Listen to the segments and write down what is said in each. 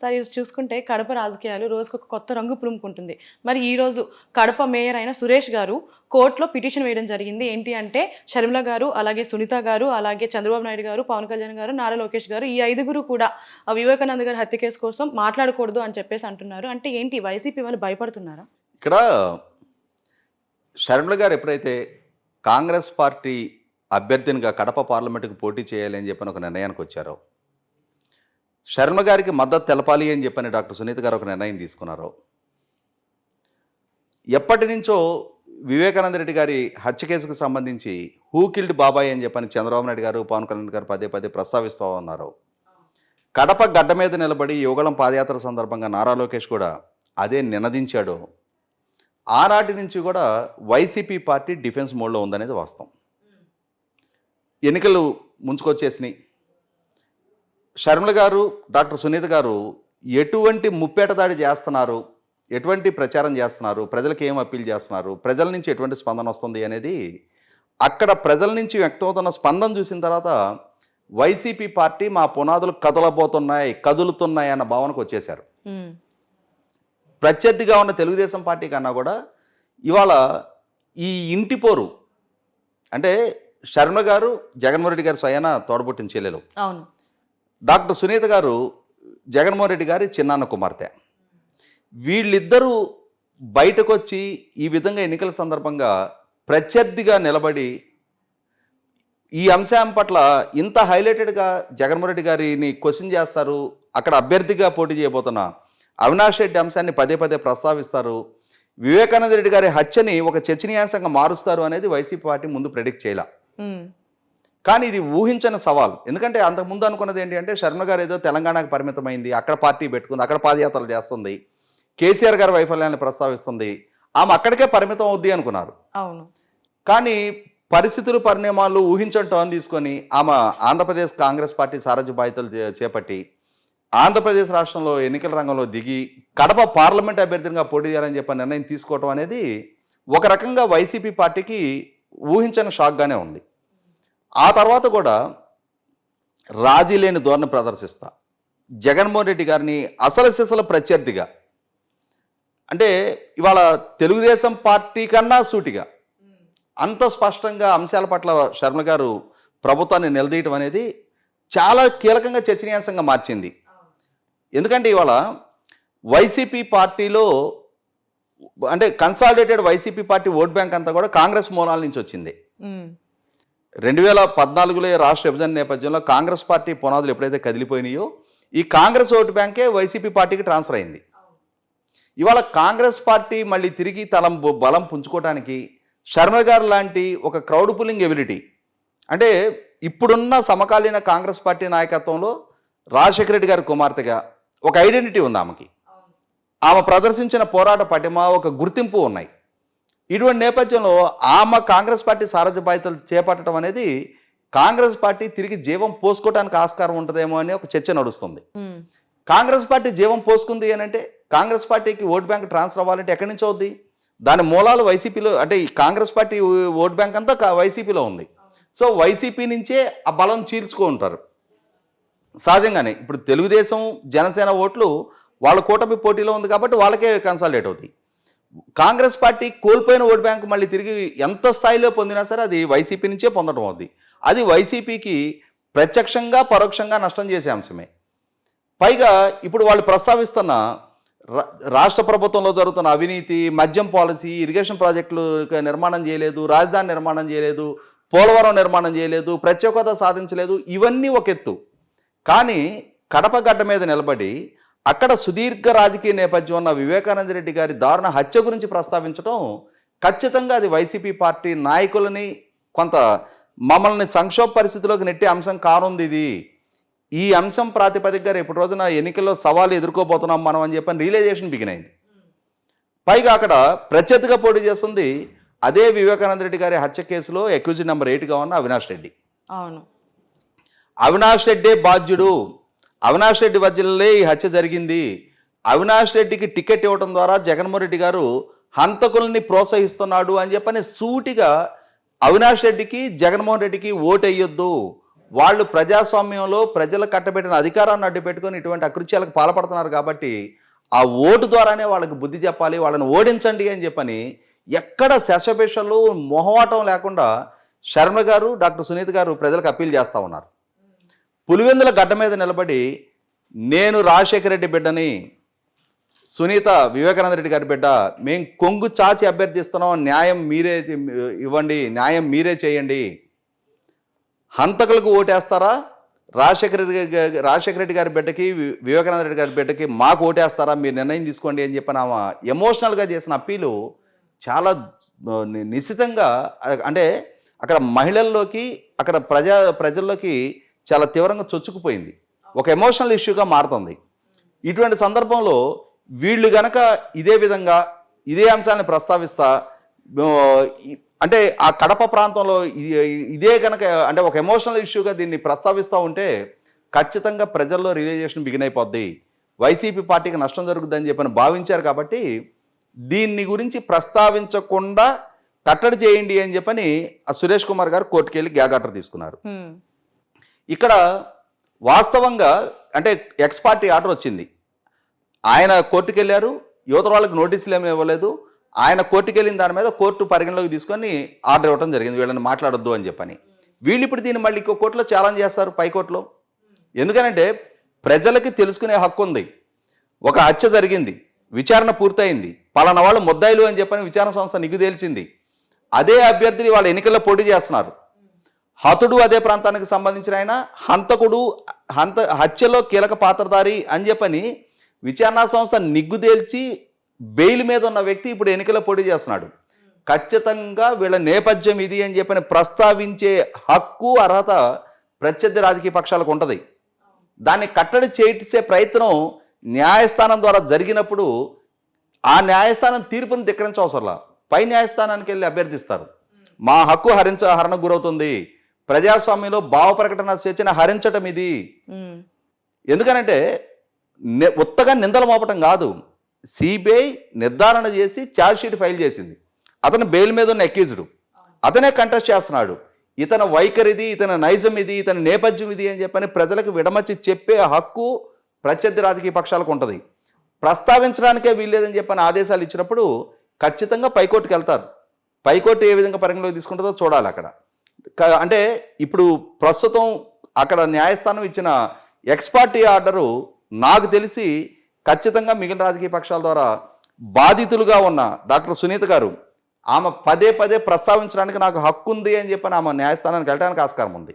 Sir ఈరోజు చూసుకుంటే కడప రాజకీయాలు రోజుకు ఒక కొత్త రంగు పులుముకుంటుంది. మరి ఈరోజు కడప మేయర్ అయిన సురేష్ గారు కోర్టులో పిటిషన్ వేయడం జరిగింది. ఏంటి అంటే షర్మిల గారు అలాగే సునీత గారు అలాగే చంద్రబాబు నాయుడు గారు పవన్ కళ్యాణ్ గారు నారా లోకేష్ గారు ఈ ఐదుగురు కూడా ఆ వివేకానంద గారి హత్య కేసు కోసం మాట్లాడకూడదు అని చెప్పేసి అంటున్నారు. అంటే ఏంటి వైసీపీ వాళ్ళు భయపడుతున్నారా? ఇక్కడ షర్మిల గారు ఎప్పుడైతే కాంగ్రెస్ పార్టీ అభ్యర్థినిగా కడప పార్లమెంటుకు పోటీ చేయాలి అని చెప్పని ఒక నిర్ణయానికి వచ్చారో శర్మ గారికి మద్దతు తెలపాలి అని చెప్పని డాక్టర్ సునీత గారు ఒక నిర్ణయం తీసుకున్నారు. ఎప్పటి నుంచో వివేకానంద రెడ్డి గారి హత్య కేసుకు సంబంధించి హూ కిల్డ్ బాబాయ్ అని చెప్పని చంద్రబాబు నాయుడు గారు పవన్ కళ్యాణ్ గారు పదే పదే ప్రస్తావిస్తూ ఉన్నారు. కడప గడ్డ మీద నిలబడి యువగళం పాదయాత్ర సందర్భంగా నారా లోకేష్ కూడా అదే నినదించాడు. ఆనాటి నుంచి కూడా వైసీపీ పార్టీ డిఫెన్స్ మోడ్లో ఉందనేది వాస్తవం. ఎన్నికలు ముంచుకొచ్చేసినాయి. షర్మిల గారు డాక్టర్ సునీత గారు ఎటువంటి ముప్పేట దాడి చేస్తున్నారు? ఎటువంటి ప్రచారం చేస్తున్నారు? ప్రజలకు ఏం అప్పీల్ చేస్తున్నారు? ప్రజల నుంచి ఎటువంటి స్పందన వస్తుంది అనేది అక్కడ ప్రజల నుంచి వ్యక్తమవుతున్న స్పందన చూసిన తర్వాత వైసీపీ పార్టీ మా పునాదులు కదలబోతున్నాయి కదులుతున్నాయి అన్న భావనకు వచ్చేశారు. ప్రత్యర్థిగా ఉన్న తెలుగుదేశం పార్టీ కన్నా కూడా ఇవాళ ఈ ఇంటి పోరు అంటే శర్మ గారు జగన్మోహన్ రెడ్డి గారు స్వయాన తోడబుట్టిన చెల్లెలు. అవును. డాక్టర్ సునీత గారు జగన్మోహన్ రెడ్డి గారి చిన్నాన్న కుమార్తె. వీళ్ళిద్దరూ బయటకు వచ్చి ఈ విధంగా ఎన్నికల సందర్భంగా ప్రత్యర్థిగా నిలబడి ఈ అంశం పట్ల ఇంత హైలైటెడ్గా జగన్మోహన్ రెడ్డి గారిని క్వశ్చన్ చేస్తారు అక్కడ అభ్యర్థిగా పోటీ చేయబోతున్న అవినాష్ రెడ్డి అంశాన్ని పదే పదే ప్రస్తావిస్తారు. వివేకానంద రెడ్డి గారి హత్యని ఒక చర్చనీయాంశంగా మారుస్తారు అనేది వైసీపీ పార్టీ ముందు ప్రెడిక్ట్ చేయాల. కానీ ఇది ఊహించని సవాల్. ఎందుకంటే అంతకుముందు అనుకున్నది ఏంటి అంటే శర్మ గారు ఏదో తెలంగాణకు పరిమితమైంది అక్కడ పార్టీ పెట్టుకుంది అక్కడ పాదయాత్రలు చేస్తుంది కేసీఆర్ గారి వైఫల్యాన్ని ప్రస్తావిస్తుంది ఆమె అక్కడికే పరిమితం అవుద్ది అనుకున్నారు. అవును. కానీ పరిస్థితులు పరిణామాలు ఊహించని టర్న్ తీసుకొని ఆమె ఆంధ్రప్రదేశ్ కాంగ్రెస్ పార్టీ సారథ్య బాధ్యతలు చేపట్టి ఆంధ్రప్రదేశ్ రాష్ట్రంలో ఎన్నికల రంగంలో దిగి కడప పార్లమెంట్ అభ్యర్థిగా పోటీ చేయాలని చెప్పి నిర్ణయం తీసుకోవటం అనేది ఒక రకంగా వైసీపీ పార్టీకి ఊహించని షాక్గానే ఉంది. ఆ తర్వాత కూడా రాజీ లేని ధోరణి ప్రదర్శిస్తా. జగన్మోహన్ రెడ్డి గారిని అసలు సిసల ప్రత్యర్థిగా. అంటే ఇవాళ తెలుగుదేశం పార్టీ కన్నా సూటిగా. అంత స్పష్టంగా అంశాల పట్ల శర్మ గారు ప్రభుత్వాన్ని నిలదీయటం అనేది చాలా కీలకంగా చర్చనీయాంశంగా మార్చింది. ఎందుకంటే ఇవాళ వైసీపీ పార్టీలో అంటే consolidated YCP party vote bank అంతా కూడా కాంగ్రెస్ మూలాల నుంచి వచ్చింది. రెండు వేల పద్నాలుగులో రాష్ట్ర విభజన నేపథ్యంలో కాంగ్రెస్ పార్టీ పునాదులు ఎప్పుడైతే కదిలిపోయినాయో ఈ కాంగ్రెస్ ఓటు బ్యాంకే వైసీపీ పార్టీకి ట్రాన్స్ఫర్ అయింది. ఇవాళ కాంగ్రెస్ పార్టీ మళ్ళీ తిరిగి తలం బలం పుంజుకోవడానికి శర్మ గారు లాంటి ఒక క్రౌడ్ పుల్లింగ్ ఎబిలిటీ అంటే ఇప్పుడున్న సమకాలీన కాంగ్రెస్ పార్టీ నాయకత్వంలో రాజశేఖర రెడ్డి గారి కుమార్తెగా ఒక ఐడెంటిటీ ఉంది ఆమెకి. ఆమె ప్రదర్శించిన పోరాట పటిమ ఒక గుర్తింపు ఉన్నాయి. ఇటువంటి నేపథ్యంలో ఆమె కాంగ్రెస్ పార్టీ సారథ్య బాధ్యతలు చేపట్టడం అనేది కాంగ్రెస్ పార్టీ తిరిగి జీవం పోసుకోవడానికి ఆస్కారం ఉంటుందేమో అని ఒక చర్చ నడుస్తుంది. కాంగ్రెస్ పార్టీ జీవం పోసుకుంది అని అంటే కాంగ్రెస్ పార్టీకి ఓట్ బ్యాంక్ ట్రాన్స్ఫర్ అవ్వాలంటే ఎక్కడి నుంచి అవుద్ది? దాని మూలాలు వైసీపీలో అంటే ఈ కాంగ్రెస్ పార్టీ ఓట్ బ్యాంక్ అంతా వైసీపీలో ఉంది. సో వైసీపీ నుంచే ఆ బలం చీల్చుకో ఉంటారు. సహజంగానే ఇప్పుడు తెలుగుదేశం జనసేన ఓట్లు వాళ్ళ కూటమి పోటీలో ఉంది కాబట్టి వాళ్ళకే కన్సాలిడేట్ అవుతాయి కాంగ్రెస్ పార్టీ కోల్పోయిన ఓట్ బ్యాంకు మళ్ళీ తిరిగి ఎంత స్థాయిలో పొందినా సరే అది వైసీపీ నుంచే పొందడం అవుద్ది. అది వైసీపీకి ప్రత్యక్షంగా పరోక్షంగా నష్టం చేసే అంశమే. పైగా ఇప్పుడు వాళ్ళు ప్రస్తావిస్తున్న రా- రాష్ట్ర ప్రభుత్వంలో జరుగుతున్న అవినీతి మద్యం పాలసీ ఇరిగేషన్ ప్రాజెక్టులు నిర్మాణం చేయలేదు రాజధాని నిర్మాణం చేయలేదు పోలవరం నిర్మాణం చేయలేదు ప్రత్యేకత సాధించలేదు ఇవన్నీ ఒక ఎత్తు. కానీ కడప గడ్డ మీద నిలబడి అక్కడ సుదీర్ఘ రాజకీయ నేపథ్యం ఉన్న వివేకానంద రెడ్డి గారి దారుణ హత్య గురించి ప్రస్తావించడం ఖచ్చితంగా అది వైసీపీ పార్టీ నాయకులని కొంత మమ్మల్ని సంక్షోభ పరిస్థితిలోకి నెట్టే అంశం కానుంది ఇది. ఈ అంశం ప్రాతిపదికగా రేపు రోజున ఎన్నికల్లో సవాలు ఎదుర్కోబోతున్నాం మనం అని చెప్పని రియలైజేషన్ బిగిన్ అయింది. పైగా అక్కడ ప్రత్యర్థిగా పోటీ చేస్తుంది అదే వివేకానంద రెడ్డి గారి హత్య కేసులో అక్యూజ్ నెంబర్ ఎయిట్గా ఉన్న అవినాష్ రెడ్డి. అవును. అవినాష్ రెడ్డే బాధ్యుడు. అవినాష్ రెడ్డి వజ్జలే ఈ హత్య జరిగింది. అవినాష్ రెడ్డికి టికెట్ ఇవ్వడం ద్వారా జగన్మోహన్ రెడ్డి గారు హంతకుల్ని ప్రోత్సహిస్తున్నాడు అని చెప్పని సూటిగా అవినాష్ రెడ్డికి జగన్మోహన్ రెడ్డికి ఓటు వేయొద్దు వాళ్ళు ప్రజాస్వామ్యంలో ప్రజలు కట్టబెట్టిన అధికారాన్ని అడ్డుపెట్టుకొని ఇటువంటి అకృత్యాలకు పాల్పడుతున్నారు కాబట్టి ఆ ఓటు ద్వారానే వాళ్ళకి బుద్ధి చెప్పాలి వాళ్ళని ఓడించండి అని చెప్పని ఎక్కడ శశపేషలు మొహమాటం లేకుండా శర్మ గారు డాక్టర్ సునీత్ గారు ప్రజలకు అప్పీల్ చేస్తూ ఉన్నారు. పులివెందుల గడ్డ మీద నిలబడి నేను రాజశేఖర రెడ్డి బిడ్డని సునీత వివేకానంద రెడ్డి గారి బిడ్డ మేము కొంగు చాచి అభ్యర్థిస్తున్నాం న్యాయం మీరే ఇవ్వండి న్యాయం మీరే చేయండి. హంతకులకు ఓటేస్తారా? రాజశేఖర రెడ్డి రాజశేఖర రెడ్డి గారి బిడ్డకి వివేకానంద రెడ్డి గారి బిడ్డకి మాకు ఓటేస్తారా? మీరు నిర్ణయం తీసుకోండి అని చెప్పిన ఆమె ఎమోషనల్గా చేసిన అప్పీలు చాలా నిశ్చితంగా అంటే అక్కడ మహిళల్లోకి అక్కడ ప్రజా ప్రజల్లోకి చాలా తీవ్రంగా చొచ్చుకుపోయింది. ఒక ఎమోషనల్ ఇష్యూగా మారుతుంది. ఇటువంటి సందర్భంలో వీళ్ళు గనక ఇదే విధంగా ఇదే అంశాన్ని ప్రస్తావిస్తా అంటే ఆ కడప ప్రాంతంలో ఇదే కనుక అంటే ఒక ఎమోషనల్ ఇష్యూగా దీన్ని ప్రస్తావిస్తూ ఉంటే ఖచ్చితంగా ప్రజల్లో రియలైజేషన్ బిగిన్ అయిపోద్ది. వైసీపీ పార్టీకి నష్టం జరుగుతుందని చెప్పని భావించారు కాబట్టి దీన్ని గురించి ప్రస్తావించకుండా కట్టడి చేయండి అని చెప్పని ఆ సురేష్ కుమార్ గారు కోర్టుకెళ్ళి గ్యాగాటర్ గ్యాగ్ తీసుకున్నారు. ఇక్కడ వాస్తవంగా అంటే ఎక్స్ పార్టీ ఆర్డర్ వచ్చింది. ఆయన కోర్టుకు వెళ్ళారు యువత వాళ్ళకి నోటీసులు ఏమీ ఇవ్వలేదు. ఆయన కోర్టుకు వెళ్ళిన దాని మీద కోర్టు పరిగణలోకి తీసుకొని ఆర్డర్ ఇవ్వడం జరిగింది. వీళ్ళని మాట్లాడొద్దు అని చెప్పని. వీళ్ళు ఇప్పుడు దీన్ని మళ్ళీ ఇంకో కోర్టులో ఛాలెంజ్ చేస్తారు పైకోర్టులో ఎందుకనంటే ప్రజలకి తెలుసుకునే హక్కు ఉంది. ఒక హత్య జరిగింది. విచారణ పూర్తయింది. పలానా వాళ్ళు ముద్దాయిలు అని చెప్పని విచారణ సంస్థ నిగ్గు తేల్చింది అదే అభ్యర్థిని వాళ్ళ ఎన్నికల్లో పోటీ చేస్తున్నారు. హతుడు అదే ప్రాంతానికి సంబంధించిన ఆయన హంతకుడు హంత హత్యలో కీలక పాత్రధారి అని చెప్పని విచారణ సంస్థ నిగ్గుదేల్చి బెయిల్ మీద ఉన్న వ్యక్తి ఇప్పుడు ఎన్నికల పోటీ చేస్తున్నాడు. ఖచ్చితంగా వీళ్ళ నేపథ్యం ఇది అని చెప్పని ప్రస్తావించే హక్కు అర్హత ప్రత్యర్థి రాజకీయ పక్షాలకు ఉంటుంది. దాన్ని కట్టడి చేసే ప్రయత్నం న్యాయస్థానం ద్వారా జరిగినప్పుడు ఆ న్యాయస్థానం తీర్పును ధిక్కరించవసరంలా. పై న్యాయస్థానానికి వెళ్ళి అభ్యర్థిస్తారు. మా హక్కు హరించ హరణకు గురవుతుంది. ప్రజాస్వామ్యంలో భావ ప్రకటన స్వేచ్ఛను హరించటం ఇది. ఎందుకనంటే ఉత్తగా నిందలు మోపటం కాదు. సిబిఐ నిర్ధారణ చేసి ఛార్జ్షీట్ ఫైల్ చేసింది. అతను బెయిల్ మీద ఉన్న అక్యూజ్డ్. అతనే కంటెస్ట్ చేస్తున్నాడు. ఇతని వైఖరిది ఇతని నైజం ఇది ఇతని నేపథ్యం ఇది అని చెప్పని ప్రజలకు విడమర్చి చెప్పే హక్కు ప్రత్యర్థి రాజకీయ పక్షాలకు ఉంటుంది. ప్రస్తావించడానికే వీల్లేదని చెప్పని ఆదేశాలు ఇచ్చినప్పుడు ఖచ్చితంగా పైకోర్టుకి వెళ్తారు. పైకోర్టు ఏ విధంగా పరిగణలోకి తీసుకుంటుందో చూడాలి అక్కడ. అంటే ఇప్పుడు ప్రస్తుతం అక్కడ న్యాయస్థానం ఇచ్చిన ఎక్స్పార్టీ ఆర్డరు నాకు తెలిసి ఖచ్చితంగా మిగిలిన రాజకీయ పక్షాల ద్వారా బాధితులుగా ఉన్న డాక్టర్ సునీత గారు ఆమె పదే పదే ప్రస్తావించడానికి నాకు హక్కు ఉంది అని చెప్పని ఆమె న్యాయస్థానానికి వెళ్ళడానికి ఆస్కారం ఉంది.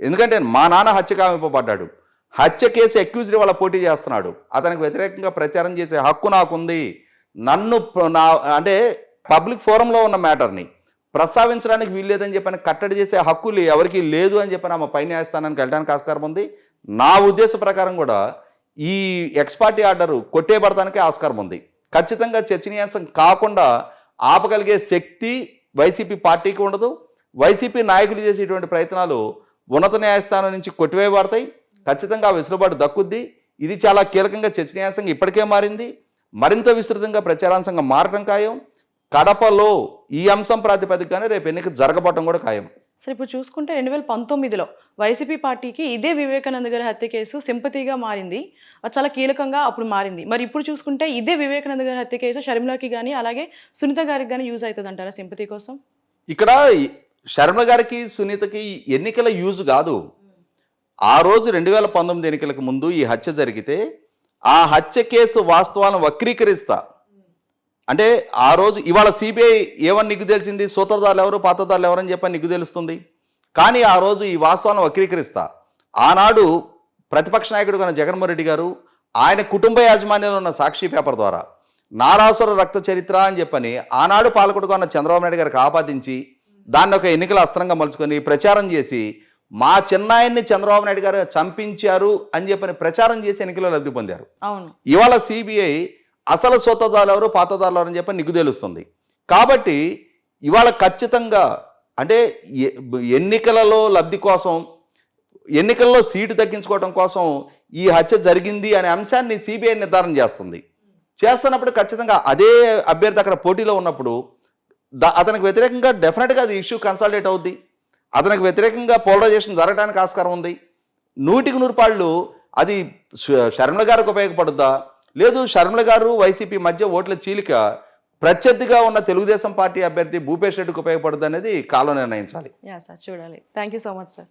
ఎందుకంటే మా నాన్న హత్య కామింపబడ్డాడు హత్య కేసు అక్యూజ్డ్ వాళ్ళ పోటీ చేస్తున్నాడు. అతనికి వ్యతిరేకంగా ప్రచారం చేసే హక్కు నాకుంది. నన్ను నా అంటే పబ్లిక్ ఫోరంలో ఉన్న మ్యాటర్ని ప్రస్తావించడానికి వీల్లేదని చెప్పని కట్టడి చేసే హక్కులు ఎవరికీ లేదు అని చెప్పని ఆమె పై న్యాయస్థానానికి వెళ్ళడానికి ఆస్కారం ఉంది. నా ఉద్దేశ ప్రకారం కూడా ఈ ఎక్స్పార్టీ ఆర్డర్ కొట్టేయబడటానికే ఆస్కారం ఉంది. ఖచ్చితంగా చర్చనీయాంశం కాకుండా ఆపగలిగే శక్తి వైసీపీ పార్టీకి ఉండదు. వైసీపీ నాయకులు చేసేటువంటి ప్రయత్నాలు ఉన్నత న్యాయస్థానం నుంచి కొట్టివేయబడతాయి. ఖచ్చితంగా ఆ వెసులుబాటు దక్కుద్ది. ఇది చాలా కీలకంగా చర్చనీయాంశంగా ఇప్పటికే మారింది. మరింత విస్తృతంగా ప్రచారాంశంగా మారటం ఖాయం. కడపలో ఈ అంశం ప్రాతిపదికగానే రేపు ఎన్నిక జరగబడటం కూడా ఖాయం. సరే ఇప్పుడు చూసుకుంటే రెండు వేల పంతొమ్మిదిలో వైసీపీ పార్టీకి ఇదే వివేకానంద గారి హత్య కేసు సింపతిగా మారింది. చాలా కీలకంగా అప్పుడు మారింది. మరి ఇప్పుడు చూసుకుంటే ఇదే వివేకానంద గారి హత్య కేసు షర్మిలాకి కానీ అలాగే సునీత గారికి కానీ యూజ్ అవుతుంది అంటారా సింపతి కోసం? ఇక్కడ శర్మ గారికి సునీతకి ఎన్నికల యూజ్ కాదు. ఆ రోజు రెండు వేల పంతొమ్మిది ఎన్నికలకు ముందు ఈ హత్య జరిగితే ఆ హత్య కేసు వాస్తవాలను వక్రీకరిస్తా. అంటే ఆ రోజు ఇవాళ సిబిఐ ఏమని నిగ్గు తెలిసింది? సూత్రధారులు ఎవరు? పాత్రధారులు ఎవరని చెప్పని నిగ్గు తెలుస్తుంది? కానీ ఆ రోజు ఈ వాస్తవాలను వక్రీకరిస్తా. ఆనాడు ప్రతిపక్ష నాయకుడు ఉన్న జగన్మోహన్ రెడ్డి గారు ఆయన కుటుంబ యాజమాన్యంలో ఉన్న సాక్షి పేపర్ ద్వారా నారాసుర రక్త చరిత్ర అని చెప్పని ఆనాడు పాలకుడుగా ఉన్న చంద్రబాబు నాయుడు గారికి ఆపాదించి దాన్ని ఒక ఎన్నికల అస్త్రంగా మలుచుకొని ప్రచారం చేసి మా చిన్నాయన్ని చంద్రబాబు నాయుడు గారు చంపించారు అని చెప్పని ప్రచారం చేసి ఎన్నికల్లో లబ్ధి పొందారు. ఇవాళ సిబిఐ అసలు సొత్తదారులు ఎవరు పాతదారులు ఎవరని అని చెప్పి నిగ్గు తెలుస్తుంది. కాబట్టి ఇవాళ ఖచ్చితంగా అంటే ఎన్నికలలో లబ్ధి కోసం ఎన్నికల్లో సీటు తగ్గించుకోవడం కోసం ఈ హత్య జరిగింది అనే అంశాన్ని సిబిఐ నిర్ధారణ చేస్తుంది. చేస్తున్నప్పుడు ఖచ్చితంగా అదే అభ్యర్థి అక్కడ పోటీలో ఉన్నప్పుడు దా అతనికి వ్యతిరేకంగా డెఫినెట్గా అది ఇష్యూ కన్సల్టేట్ అవుద్ది. అతనికి వ్యతిరేకంగా పోలరైజేషన్ జరగడానికి ఆస్కారం ఉంది. నూటికి నూరు పాళ్ళు అది శ- గారికి ఉపయోగపడుద్దా? లేదు షర్మిల గారు వైసీపీ మధ్య ఓట్ల చీలిక ప్రత్యర్థిగా ఉన్న తెలుగుదేశం పార్టీ అభ్యర్థి భూపేష్ రెడ్డికి ఉపయోగపడుతుంది అనేది కాలం నిర్ణయించాలి. యా సార్ చూడాలి. Thank you so much sir